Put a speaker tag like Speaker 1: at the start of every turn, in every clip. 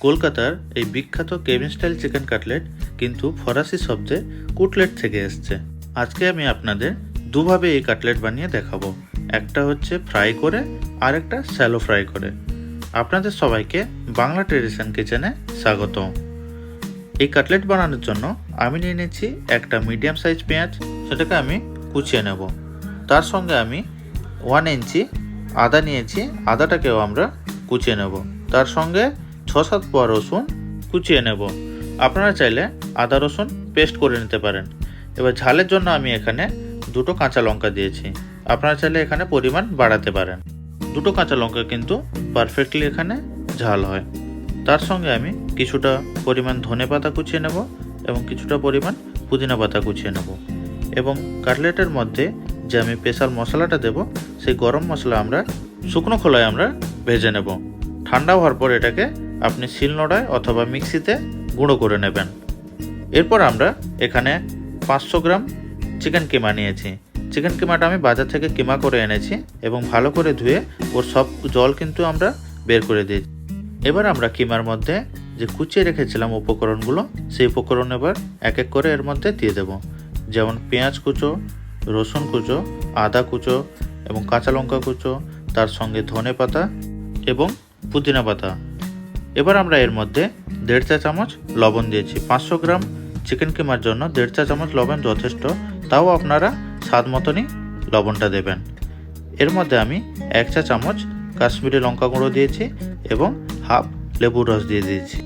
Speaker 1: কলকাতার এই বিখ্যাত কেবিন স্টাইল চিকেন কাটলেট কিন্তু ফরাসি শব্দে কুটলেট থেকে এসছে। আজকে আমি আপনাদের দুভাবে এই কাটলেট বানিয়ে দেখাবো। একটা হচ্ছে ফ্রাই করে আর একটা স্যালো ফ্রাই করে। আপনাদের সবাইকে বাংলা ট্রেডিশন কিচেনে স্বাগত এই কাটলেট বানানোর জন্য আমি নিয়ে নিচ্ছি একটা মিডিয়াম সাইজ পেঁয়াজ, সেটাকে আমি কুচিয়ে নেব। তার সঙ্গে আমি ওয়ান ইঞ্চি আদা নিয়েছি, আদাটাকেও আমরা কুচিয়ে নেব। তার সঙ্গে ছ সাত পোয়া রসুন কুচিয়ে নেব। আপনারা চাইলে আদা রসুন পেস্ট করে নিতে পারেন। এবার ঝালের জন্য আমি এখানে দুটো কাঁচা লঙ্কা দিয়েছি। আপনারা চাইলে এখানে পরিমাণ বাড়াতে পারেন। দুটো কাঁচা লঙ্কা কিন্তু পারফেক্টলি এখানে ঝাল হয়। তার সঙ্গে আমি কিছুটা পরিমাণ ধনে পাতা কুচিয়ে নেব এবং কিছুটা পরিমাণ পুদিনা পাতা কুচিয়ে নেব। এবং কাটলেটের মধ্যে যে আমি স্পেশাল মশলাটা দেব, সেই গরম মশলা আমরা শুকনো খোলায় আমরা ভেজে নেব। ঠান্ডা হওয়ার পর এটাকে আপনি শিলনোড়ায় অথবা মিক্সিতে গুঁড়ো করে নেবেন। এরপর আমরা এখানে পাঁচশো গ্রাম চিকেন কিমা নিয়েছি। চিকেন কিমাটা আমি বাজার থেকে কিমা করে এনেছি এবং ভালো করে ধুয়ে ওর সব জল কিন্তু আমরা বের করে দিয়েছি। এবার আমরা কিমার মধ্যে যে কুচিয়ে রেখেছিলাম উপকরণগুলো, সেই উপকরণ এবার এক এক করে এর মধ্যে দিয়ে দেব। যেমন পেঁয়াজ কুচো, রসুন কুচো, আদা কুচো এবং কাঁচা লঙ্কা কুচো, তার সঙ্গে ধনে পাতা এবং পুদিনা পাতা। এবার আমরা এর মধ্যে দেড় চা চামচ লবণ দিয়েছি। পাঁচশো গ্রাম চিকেন কিমার জন্য দেড় চা চামচ লবণ যথেষ্ট। তাও আপনারা স্বাদ মতনই লবণটা দেবেন। এর মধ্যে আমি এক চা চামচ কাশ্মীরি লঙ্কা গুঁড়ো দিয়েছি এবং হাফ লেবুর রস দিয়ে দিয়েছি।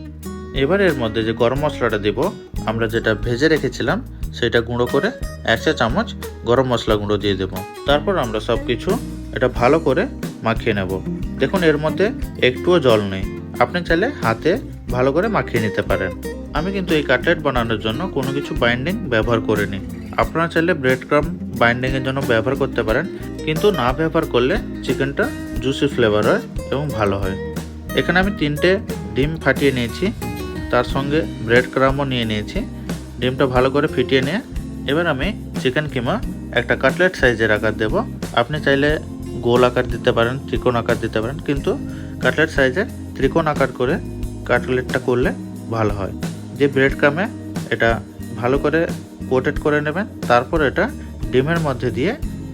Speaker 1: এবার এর মধ্যে যে গরম মশলাটা দেব, আমরা যেটা ভেজে রেখেছিলাম সেটা গুঁড়ো করে এক চা চামচ গরম মশলা গুঁড়ো দিয়ে দেব। তারপর আমরা সব কিছু এটা ভালো করে মাখিয়ে নেব। দেখুন এর মধ্যে একটুও জল নেই। আপনি চাইলে হাতে ভালো করে মাখিয়ে নিতে পারেন। আমি কিন্তু এই কাটলেট বানানোর জন্য কোনো কিছু বাইন্ডিং ব্যবহার করিনি। আপনারা চাইলে ব্রেড ক্রাম বাইন্ডিংয়ের জন্য ব্যবহার করতে পারেন, কিন্তু না ব্যবহার করলে চিকেনটা জুসি ফ্লেভার হয় এবং ভালো হয়। এখানে আমি তিনটে ডিম ফাটিয়ে নিয়েছি, তার সঙ্গে ব্রেড ক্রামও নিয়ে নিয়েছি। ডিমটা ভালো করে ফিটিয়ে নিয়ে এবার আমি চিকেন কিমা একটা কাটলেট সাইজের আকার দেব। আপনি চাইলে গোল আকার দিতে পারেন, ত্রিকোণ আকার দিতে পারেন, কিন্তু কাটলেট সাইজের ত্রিকোণ আকার করে কাটলেটটা করলে ভালো হয়। যে ব্রেড ক্রামে এটা ভালো করে কোটেড করে নেবেন, তারপর এটা ডিমের মধ্যে দিয়ে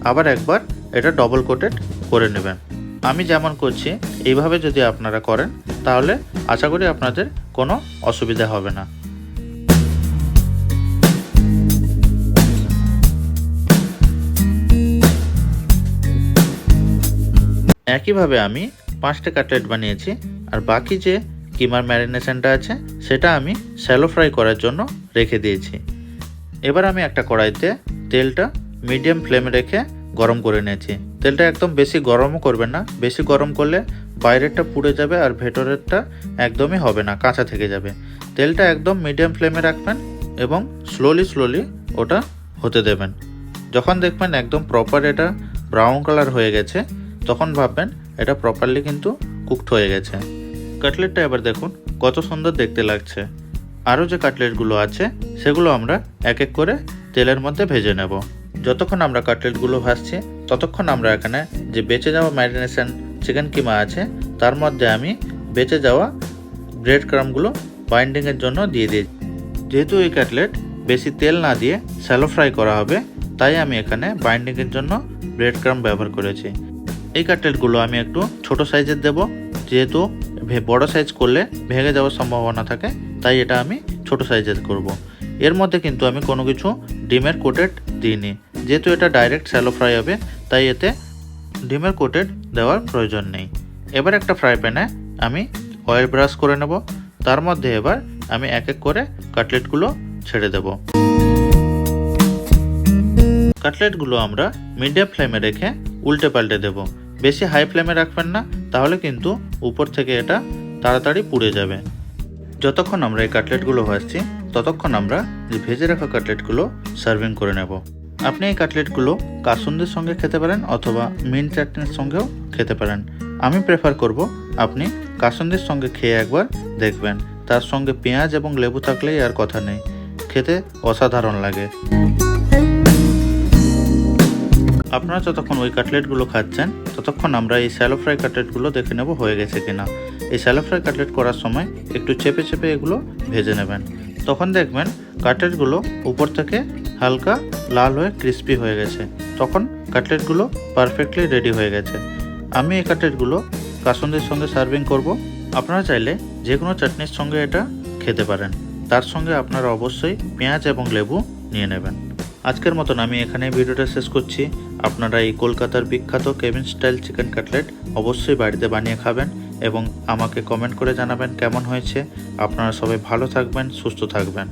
Speaker 1: আবার একবার এটা ডবল কোটেড করে নেবেন। আমি যেমন করছি, এইভাবে যদি আপনারা করেন, তাহলে আশা করি আপনাদের কোনো অসুবিধা হবে না। একইভাবে আমি পাঁচটা কাটলেট বানিয়েছি আর বাকি যে কিমার ম্যারিনেশনটা আছে, সেটা আমি শ্যালো ফ্রাই করার জন্য রেখে দিয়েছি। এবার আমি একটা কড়াইতে তেলটা মিডিয়াম ফ্লেমে রেখে গরম করে নিয়েছি। তেলটা একদম বেশি গরমও করবেন না, বেশি গরম করলে বাইরেরটা পুড়ে যাবে আর ভেতরেরটা একদমই হবে না, কাঁচা থেকে যাবে। তেলটা একদম মিডিয়াম ফ্লেমে রাখবেন এবং স্লোলি স্লোলি ওটা হতে দেবেন। যখন দেখবেন একদম প্রপার এটা ব্রাউন কালার হয়ে গেছে, তখন ভাববেন এটা প্রপারলি কিন্তু কুকড হয়ে গেছে। কাটলেটটা এবার দেখুন, কত সুন্দর দেখতে লাগছে। আরও যে কাটলেটগুলো আছে, সেগুলো আমরা এক এক করে তেলের মধ্যে ভেজে নেব। যতক্ষণ আমরা কাটলেটগুলো ভাজছি, ততক্ষণ আমরা এখানে যে বেঁচে যাওয়া ম্যারিনেশন চিকেন কিমা আছে, তার মধ্যে আমি বেঁচে যাওয়া ব্রেড ক্রামগুলো বাইন্ডিংয়ের জন্য দিয়ে দিই। যেহেতু এই কাটলেট বেশি তেল না দিয়ে স্যালো ফ্রাই করা হবে, তাই আমি এখানে বাইন্ডিংয়ের জন্য ব্রেড ক্রাম ব্যবহার করেছি। এই কাটলেটগুলো আমি একটু ছোট সাইজের দেব, যেহেতু বড় সাইজ করলে ভেঙে যাওয়ার সম্ভাবনা থাকে, তাই এটা আমি ছোট সাইজের করব। এর মধ্যে কিন্তু আমি কোনো কিছু ডিমের কোটেড দিইনি। যেহেতু এটা ডাইরেক্ট স্যালো ফ্রাই হবে, তাই এতে ডিমের কোটেড দেওয়ার প্রয়োজন নেই। এবার একটা ফ্রাই প্যানে আমি অয়েল ব্রাশ করে নেব। তার মধ্যে এবার আমি এক এক করে কাটলেটগুলো ছেড়ে দেব। কাটলেটগুলো আমরা মিডিয়াম ফ্লেমে রেখে উল্টে পাল্টে দেব। বেশি হাই ফ্লেমে রাখবেন না, তাহলে কিন্তু উপর থেকে এটা তাড়াতাড়ি পুড়ে যাবে। যতক্ষণ আমরা এই কাটলেটগুলো ভাজছি, ততক্ষণ আমরা যে ভেজে রাখা কাটলেটগুলো সার্ভিং করে নেব। আপনি এই কাটলেটগুলো কাসুন্দির সঙ্গে খেতে পারেন অথবা মিন চাটনির সঙ্গেও খেতে পারেন। আমি প্রেফার করব আপনি কাসুন্দির সঙ্গে খেয়ে একবার দেখবেন। তার সঙ্গে পেঁয়াজ এবং লেবু থাকলেই আর কথা নেই। খেতে অসাধারণ লাগে। আপনারা যতক্ষণ ওই কাটলেটগুলো খাচ্ছেন, ততক্ষণ আমরা এই স্যালো ফ্রাই কাটলেটগুলো দেখে নেব হয়ে গেছে কিনা। এই স্যালো ফ্রাই কাটলেট করার সময় একটু চেপে চেপে এগুলো ভেজে নেবেন। তখন দেখবেন কাটলেটগুলো উপর থেকে হালকা লাল হয়ে ক্রিস্পি হয়ে গেছে। তখন কাটলেটগুলো পারফেক্টলি রেডি হয়ে গেছে। আমি এই কাটলেটগুলো কাসন্দির সঙ্গে সার্ভিং করব। আপনারা চাইলে যে কোনো চাটনির সঙ্গে এটা খেতে পারেন। তার সঙ্গে আপনারা অবশ্যই পেঁয়াজ এবং লেবু নিয়ে নেবেন। আজকের মতন আমি এখানে ভিডিওটা শেষ করছি। আপনারা এই কলকাতার বিখ্যাত কেবিন স্টাইল চিকেন কাটলেট অবশ্যই বাড়িতে বানিয়ে খাবেন এবং আমাকে কমেন্ট করে জানাবেন কেমন হয়েছে। আপনারা সবাই ভালো থাকবেন, সুস্থ থাকবেন।